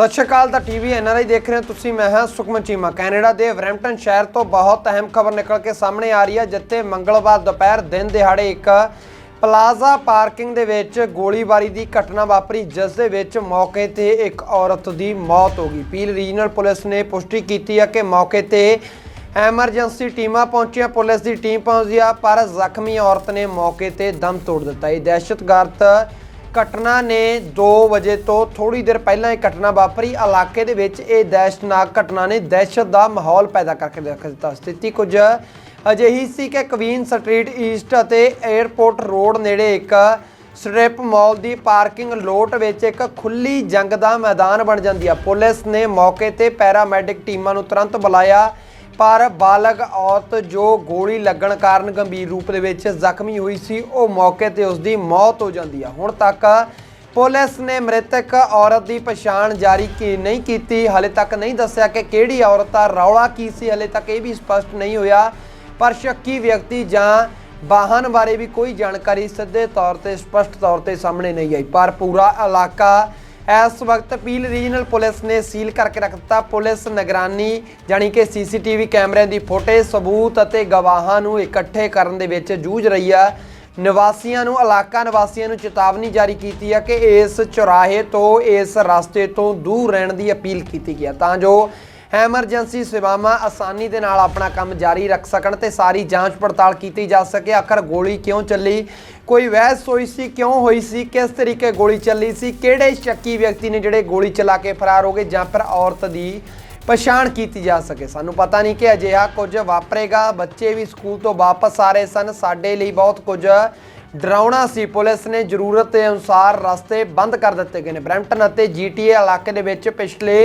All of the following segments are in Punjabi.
ਸਤਿ ਸ਼੍ਰੀ ਅਕਾਲ ਦਾ ਟੀਵੀ ਐਨਆਰਆਈ ਦੇਖ ਰਹੇ ਹੋ ਤੁਸੀਂ, ਮੈਂ ਹਾਂ ਸੁਖਮਨ ਚੀਮਾ। ਕੈਨੇਡਾ ਦੇ ਵਰੈਂਪਟਨ ਸ਼ਹਿਰ ਤੋਂ ਬਹੁਤ ਅਹਿਮ ਖਬਰ ਨਿਕਲ ਕੇ ਸਾਹਮਣੇ ਆ ਰਹੀ ਹੈ, ਜਿੱਥੇ ਮੰਗਲਵਾਰ ਦੁਪਹਿਰ ਦਿਨ ਦਿਹਾੜੇ ਇੱਕ ਪਲਾਜ਼ਾ ਪਾਰਕਿੰਗ ਦੇ ਵਿੱਚ ਗੋਲੀਬਾਰੀ ਦੀ ਘਟਨਾ ਵਾਪਰੀ, ਜਿਸ ਦੇ ਵਿੱਚ ਮੌਕੇ ਤੇ ਇੱਕ ਔਰਤ ਦੀ ਮੌਤ ਹੋ ਗਈ। ਪੀਲ ਰੀਜਨਲ ਪੁਲਿਸ ਨੇ ਪੁਸ਼ਟੀ ਕੀਤੀ ਹੈ ਕਿ ਮੌਕੇ ਤੇ ਐਮਰਜੈਂਸੀ ਟੀਮਾਂ ਪਹੁੰਚੀਆਂ, ਪੁਲਿਸ ਦੀ ਟੀਮ ਪਹੁੰਚੀ ਆ, ਪਰ ਜ਼ਖਮੀ ਔਰਤ ਨੇ ਮੌਕੇ ਤੇ ਦਮ ਤੋੜ ਦਿੱਤਾ। ਇਹ ਦਹਿਸ਼ਤਗਰਦ ਘਟਨਾ ਨੇ 2 ਵਜੇ ਤੋਂ ਥੋੜੀ ਦੇਰ ਪਹਿਲਾਂ ਇਹ ਘਟਨਾ ਵਾਪਰੀ। ਇਲਾਕੇ ਦੇ ਵਿੱਚ ਇਹ ਦਹਿਸ਼ਤਨਾਕ ਘਟਨਾ ਨੇ ਦਹਿਸ਼ਤ ਦਾ ਮਾਹੌਲ ਪੈਦਾ ਕਰਕੇ ਰੱਖ ਦਿੱਤਾ। ਸਥਿਤੀ ਕੁਝ ਅਜਿਹੀ ਸੀ ਕਿ ਕਵੀਨ ਸਟਰੀਟ ਈਸਟ ਅਤੇ 에ਅਰਪੋਰਟ ਰੋਡ ਨੇੜੇ ਇੱਕ ਸਟ੍ਰਿਪ ਮਾਲ ਦੀ ਪਾਰਕਿੰਗ ਲੋਟ ਵਿੱਚ ਇੱਕ ਖੁੱਲੀ ਜੰਗ ਦਾ ਮੈਦਾਨ ਬਣ ਜਾਂਦੀ ਆ। ਪੁਲਿਸ ਨੇ ਮੌਕੇ ਤੇ ਪੈਰਾਮੈਡਿਕ ਟੀਮਾਂ ਨੂੰ ਤੁਰੰਤ ਬੁਲਾਇਆ। ਪਰ ਬਾਲਗ ਔਰਤ ਜੋ ਗੋਲੀ ਲੱਗਣ ਕਾਰਨ ਗੰਭੀਰ ਰੂਪ ਦੇ ਵਿੱਚ ਜ਼ਖਮੀ ਹੋਈ ਸੀ, ਉਹ ਮੌਕੇ ਤੇ ਉਸ ਦੀ ਮੌਤ ਹੋ ਜਾਂਦੀ ਆ। ਹੁਣ ਤੱਕ ਪੁਲਿਸ ਨੇ ਮ੍ਰਿਤਕ ਔਰਤ ਦੀ ਪਛਾਣ ਜਾਰੀ ਕੀ ਨਹੀਂ ਕੀਤੀ, ਹਲੇ ਤੱਕ ਨਹੀਂ ਦੱਸਿਆ ਕਿ ਕਿਹੜੀ ਔਰਤ ਆ ਰੌਲਾ ਕੀ ਸੀ, ਹਲੇ ਤੱਕ ਇਹ ਵੀ ਸਪਸ਼ਟ ਨਹੀਂ ਹੋਇਆ। ਪਰ ਸ਼ੱਕੀ ਵਿਅਕਤੀ ਜਾਂ ਵਾਹਨ ਬਾਰੇ ਵੀ ਕੋਈ ਜਾਣਕਾਰੀ ਸਿੱਧੇ ਤੌਰ ਤੇ, ਸਪਸ਼ਟ ਤੌਰ ਤੇ ਸਾਹਮਣੇ ਨਹੀਂ ਆਈ। ਪਰ ਪੂਰਾ ਇਲਾਕਾ ਇਸ ਵਕਤ ਪੀਲ ਰੀਜਨਲ ਪੁਲਿਸ ਨੇ ਸੀਲ ਕਰਕੇ ਰੱਖ ਦਿੱਤਾ। ਪੁਲਿਸ ਨਿਗਰਾਨੀ ਜਾਨੀ ਕਿ ਸੀਸੀਟੀਵੀ ਕੈਮਰਿਆਂ ਦੀ ਫੁਟੇਜ ਸਬੂਤ ਅਤੇ ਗਵਾਹਾਂ ਨੂੰ ਇਕੱਠੇ ਕਰਨ ਦੇ ਵਿੱਚ ਜੂਝ ਰਹੀ ਆ। ਨਿਵਾਸੀਆਂ ਨੂੰ, ਇਲਾਕਾ ਨਿਵਾਸੀਆਂ ਨੂੰ ਚੇਤਾਵਨੀ ਜਾਰੀ ਕੀਤੀ ਹੈ ਕਿ ਇਸ ਚੁਰਾਹੇ ਤੋਂ, ਇਸ ਰਸਤੇ ਤੋਂ ਦੂਰ ਰਹਿਣ ਦੀ ਅਪੀਲ ਕੀਤੀ ਗਈ ਹੈ ਤਾਂ ਜੋ ਐਮਰਜੈਂਸੀ ਸੇਵਾਵਾਂ ਆਸਾਨੀ ਦੇ ਨਾਲ ਆਪਣਾ ਕੰਮ ਜਾਰੀ ਰੱਖ ਸਕਣ ਤੇ ਸਾਰੀ ਜਾਂਚ ਪੜਤਾਲ ਕੀਤੀ ਜਾ ਸਕੇ। ਆਖਰ ਗੋਲੀ ਕਿਉਂ ਚੱਲੀ? ਕੋਈ ਵਹਿਸ ਹੋਈ ਸੀ, ਕਿਉਂ ਹੋਈ ਸੀ? ਕਿਸ ਤਰੀਕੇ ਗੋਲੀ ਚੱਲੀ ਸੀ? ਕਿਹੜੇ ਸ਼ੱਕੀ ਵਿਅਕਤੀ ਨੇ ਜਿਹੜੇ ਗੋਲੀ ਚਲਾ ਕੇ ਫਰਾਰ ਹੋ ਗਏ ਜਾਂ ਫਿਰ ਔਰਤ ਦੀ ਪਛਾਣ ਕੀਤੀ ਜਾ ਸਕੇ? ਸਾਨੂੰ ਪਤਾ ਨਹੀਂ ਕਿ ਅਜਿਹਾ ਕੁਝ ਵਾਪਰੇਗਾ। ਬੱਚੇ ਵੀ ਸਕੂਲ ਤੋਂ ਵਾਪਸ ਆ ਰਹੇ ਸਨ। ਸਾਡੇ ਲਈ ਬਹੁਤ ਕੁਝ ਡਰਾਉਣਾ ਸੀ। ਪੁਲਿਸ ਨੇ ਜ਼ਰੂਰਤ ਦੇ ਅਨੁਸਾਰ ਰਸਤੇ ਬੰਦ ਕਰ ਦਿੱਤੇ ਗਏ ਨੇ। ਬਰੈਂਪਟਨ ਅਤੇ ਜੀਟੀਏ ਇਲਾਕੇ ਦੇ ਵਿੱਚ ਪਿਛਲੇ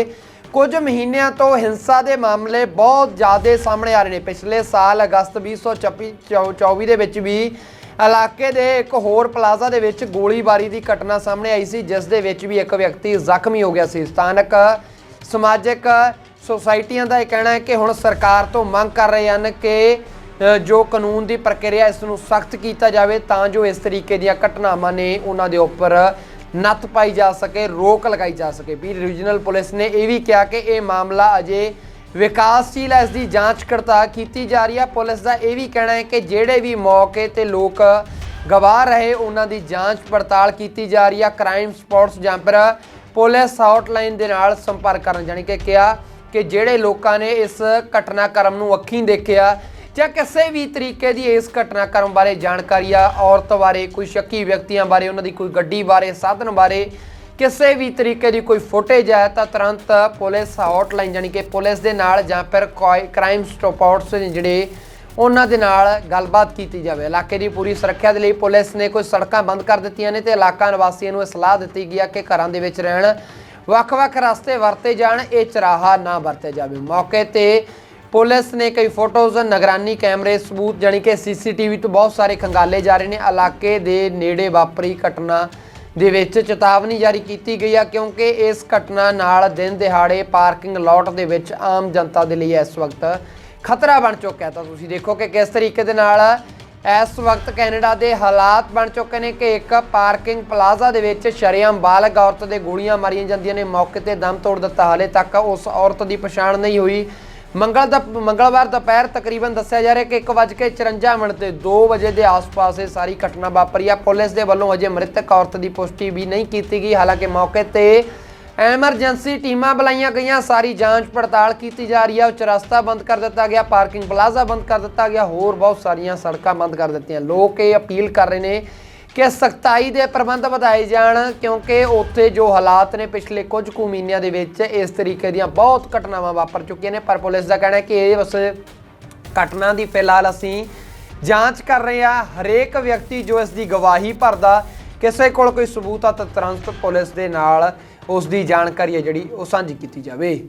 ਕੁਝ ਮਹੀਨਿਆਂ ਤੋਂ ਹਿੰਸਾ ਦੇ ਮਾਮਲੇ ਬਹੁਤ ਜ਼ਿਆਦਾ ਸਾਹਮਣੇ ਆ ਰਹੇ ਨੇ। ਪਿਛਲੇ ਸਾਲ ਅਗਸਤ 2024 ਦੇ ਵਿੱਚ ਵੀ ਇਲਾਕੇ ਦੇ ਇੱਕ ਹੋਰ ਪਲਾਜ਼ਾ ਦੇ ਵਿੱਚ ਗੋਲੀਬਾਰੀ ਦੀ ਘਟਨਾ ਸਾਹਮਣੇ ਆਈ ਸੀ, ਜਿਸ ਦੇ ਵਿੱਚ ਵੀ ਇੱਕ ਵਿਅਕਤੀ ਜ਼ਖਮੀ ਹੋ ਗਿਆ ਸੀ। ਸਥਾਨਕ ਸਮਾਜਿਕ ਸੁਸਾਇਟੀਆਂ ਦਾ ਇਹ ਕਹਿਣਾ ਹੈ ਕਿ ਹੁਣ ਸਰਕਾਰ ਤੋਂ ਮੰਗ ਕਰ ਰਹੇ ਹਨ ਕਿ ਜੋ ਕਾਨੂੰਨ ਦੀ ਪ੍ਰਕਿਰਿਆ ਇਸ ਨੂੰ ਸਖਤ ਕੀਤਾ ਜਾਵੇ, ਤਾਂ ਜੋ ਇਸ ਤਰੀਕੇ ਦੀਆਂ ਘਟਨਾਵਾਂ ਨੇ ਉਹਨਾਂ ਦੇ ਉੱਪਰ ਨੱਥ ਪਾਈ ਜਾ ਸਕੇ, ਰੋਕ ਲਗਾਈ ਜਾ ਸਕੇ। ਵੀ ਰੀਜਨਲ ਪੁਲਿਸ ਨੇ ਇਹ ਵੀ ਕਿਹਾ ਕਿ ਇਹ ਮਾਮਲਾ ਅਜੇ ਵਿਕਾਸਸ਼ੀਲ ਹੈ, ਇਸ ਦੀ ਜਾਂਚ ਕਰਤਾ ਕੀਤੀ ਜਾ ਰਹੀ ਹੈ। ਪੁਲਿਸ ਦਾ ਇਹ ਵੀ ਕਹਿਣਾ ਹੈ ਕਿ ਜਿਹੜੇ ਵੀ ਮੌਕੇ ਤੇ ਲੋਕ ਗਵਾਹ ਰਹੇ, ਉਹਨਾਂ ਦੀ ਜਾਂਚ ਪੜਤਾਲ ਕੀਤੀ ਜਾ ਰਹੀ ਹੈ। ਕ੍ਰਾਈਮ ਸਪੌਟਸ ਜਾਂ ਫਿਰ ਪੁਲਿਸ ਹੌਟਲਾਈਨ ਦੇ ਨਾਲ ਸੰਪਰਕ ਕਰਨ, ਜਾਣੀ ਕਿ ਕਿਹਾ ਕਿ ਜਿਹੜੇ ਲੋਕਾਂ ਨੇ ਇਸ ਘਟਨਾਕ੍ਰਮ ਨੂੰ ਅੱਖੀਂ ਦੇਖਿਆ ਜਾਂ ਕਿਸੇ ਵੀ ਤਰੀਕੇ ਦੀ ਇਸ ਘਟਨਾਕ੍ਰਮ ਬਾਰੇ ਜਾਣਕਾਰੀ ਆ, ਔਰਤ ਬਾਰੇ, ਕੋਈ ਸ਼ੱਕੀ ਵਿਅਕਤੀਆਂ ਬਾਰੇ, ਉਹਨਾਂ ਦੀ ਕੋਈ ਗੱਡੀ ਬਾਰੇ, ਸਾਧਨ ਬਾਰੇ, ਕਿਸੇ ਵੀ ਤਰੀਕੇ ਦੀ ਕੋਈ ਫੁਟੇਜ ਹੈ ਤਾਂ ਤੁਰੰਤ ਪੁਲਿਸ ਹੌਟਲਾਈਨ ਜਾਨੀ ਕਿ ਪੁਲਿਸ ਦੇ ਨਾਲ ਜਾਂ ਫਿਰ ਕ੍ਰਾਈਮ ਸਪੌਟਸ ਨੇ ਜਿਹੜੇ, ਉਹਨਾਂ ਦੇ ਨਾਲ ਗੱਲਬਾਤ ਕੀਤੀ ਜਾਵੇ। ਇਲਾਕੇ ਦੀ ਪੂਰੀ ਸੁਰੱਖਿਆ ਦੇ ਲਈ ਪੁਲਿਸ ਨੇ ਕੁਝ ਸੜਕਾਂ ਬੰਦ ਕਰ ਦਿੱਤੀਆਂ ਨੇ ਤੇ ਇਲਾਕਾ ਨਿਵਾਸੀਆਂ ਨੂੰ ਇਹ ਸਲਾਹ ਦਿੱਤੀ ਗਈ ਹੈ ਕਿ ਘਰਾਂ ਦੇ ਵਿੱਚ ਰਹਿਣ, ਵੱਖ-ਵੱਖ ਰਸਤੇ ਵਰਤੇ ਜਾਣ, ਇਹ ਚਰਾਹਾ ਨਾ ਵਰਤੇ ਜਾਵੇ। ਮੌਕੇ ਤੇ ਪੁਲਿਸ ਨੇ ਕਈ ਫੋਟੋਜ਼, ਨਿਗਰਾਨੀ ਕੈਮਰੇ, ਸਬੂਤ ਜਾਨੀ ਕਿ ਸੀਸੀਟੀਵੀ ਤੋਂ ਬਹੁਤ ਸਾਰੇ ਖੰਗਾਲੇ ਜਾ ਰਹੇ ਨੇ। ਇਲਾਕੇ ਦੇ ਨੇੜੇ ਵਾਪਰੀ ਘਟਨਾ ਦੇ ਵਿੱਚ ਚੇਤਾਵਨੀ ਜਾਰੀ ਕੀਤੀ ਗਈ ਆ, ਕਿਉਂਕਿ ਇਸ ਘਟਨਾ ਨਾਲ ਦਿਨ ਦਿਹਾੜੇ ਪਾਰਕਿੰਗ ਲੋਟ ਦੇ ਵਿੱਚ ਆਮ ਜਨਤਾ ਦੇ ਲਈ ਇਸ ਵਕਤ ਖਤਰਾ ਬਣ ਚੁੱਕਾ ਹੈ। ਤਾਂ ਤੁਸੀਂ ਦੇਖੋ ਕਿ ਕਿਸ ਤਰੀਕੇ ਦੇ ਨਾਲ ਇਸ ਵਕਤ ਕੈਨੇਡਾ ਦੇ ਹਾਲਾਤ ਬਣ ਚੁੱਕੇ ਨੇ ਕਿ ਇੱਕ ਪਾਰਕਿੰਗ ਪਲਾਜ਼ਾ ਦੇ ਵਿੱਚ ਸ਼ਰੇਆਮ ਬਾਲਗ ਔਰਤ ਦੇ ਗੋਲੀਆਂ ਮਾਰੀਆਂ ਜਾਂਦੀਆਂ ਨੇ। ਮੌਕੇ ਤੇ ਦਮ ਤੋੜ ਦਿੱਤਾ। ਹਾਲੇ ਤੱਕ ਉਸ ਔਰਤ ਦੀ ਪਛਾਣ ਨਹੀਂ ਹੋਈ। ਮੰਗਲ ਦਾ ਮੰਗਲਵਾਰ ਦੁਪਹਿਰ ਤਕਰੀਬਨ ਦੱਸਿਆ ਜਾ ਰਿਹਾ ਕਿ 1:54 ਮਿੰਟ ਤੇ 2 ਵਜੇ ਦੇ ਆਸ-ਪਾਸ ਇਹ ਸਾਰੀ ਘਟਨਾ ਵਾਪਰੀ ਆ। ਪੁਲਿਸ ਦੇ ਵੱਲੋਂ ਅਜੇ ਮ੍ਰਿਤਕ ਔਰਤ ਦੀ ਪੁਸ਼ਟੀ ਵੀ ਨਹੀਂ ਕੀਤੀ ਗਈ। ਹਾਲਾਂਕਿ ਮੌਕੇ ਤੇ ਐਮਰਜੈਂਸੀ ਟੀਮਾਂ ਬੁਲਾਈਆਂ ਗਈਆਂ। ਸਾਰੀ ਜਾਂਚ ਪੜਤਾਲ ਕੀਤੀ ਜਾ ਰਹੀ ਹੈ ਉੱਚ ਰਸਤਾ ਬੰਦ ਕਰ ਦਿੱਤਾ ਗਿਆ। ਪਾਰਕਿੰਗ ਪਲਾਜ਼ਾ ਬੰਦ ਕਰ ਦਿੱਤਾ ਗਿਆ। ਹੋਰ ਬਹੁਤ ਸਾਰੀਆਂ ਸੜਕਾਂ ਬੰਦ ਕਰ ਦਿੱਤੀਆਂ। ਲੋਕ ਇਹ ਅਪੀਲ ਕਰ ਰਹੇ ਨੇ ਕਿ ਸਖਤਾਈ ਦੇ ਪ੍ਰਬੰਧ ਵਧਾਏ ਜਾਣ, ਕਿਉਂਕਿ ਉੱਥੇ ਜੋ ਹਾਲਾਤ ਨੇ ਪਿਛਲੇ ਕੁਝ ਕੁ ਮਹੀਨਿਆਂ ਦੇ ਵਿੱਚ, ਇਸ ਤਰੀਕੇ ਦੀਆਂ ਬਹੁਤ ਘਟਨਾਵਾਂ ਵਾਪਰ ਚੁੱਕੀਆਂ ਨੇ। ਪਰ ਪੁਲਿਸ ਦਾ ਕਹਿਣਾ ਹੈ ਕਿ ਇਹ ਬਸ ਘਟਨਾ ਦੀ ਫਿਲਹਾਲ ਅਸੀਂ ਜਾਂਚ ਕਰ ਰਹੇ ਹਾਂ। ਹਰੇਕ ਵਿਅਕਤੀ ਜੋ ਇਸ ਦੀ ਗਵਾਹੀ ਭਰਦਾ, ਕਿਸੇ ਕੋਲ ਕੋਈ ਸਬੂਤ ਆ ਤਾਂ ਤੁਰੰਤ ਪੁਲਿਸ ਦੇ ਨਾਲ ਉਸ ਦੀ ਜਾਣਕਾਰੀ ਹੈ ਜਿਹੜੀ ਉਹ ਸਾਂਝੀ ਕੀਤੀ ਜਾਵੇ।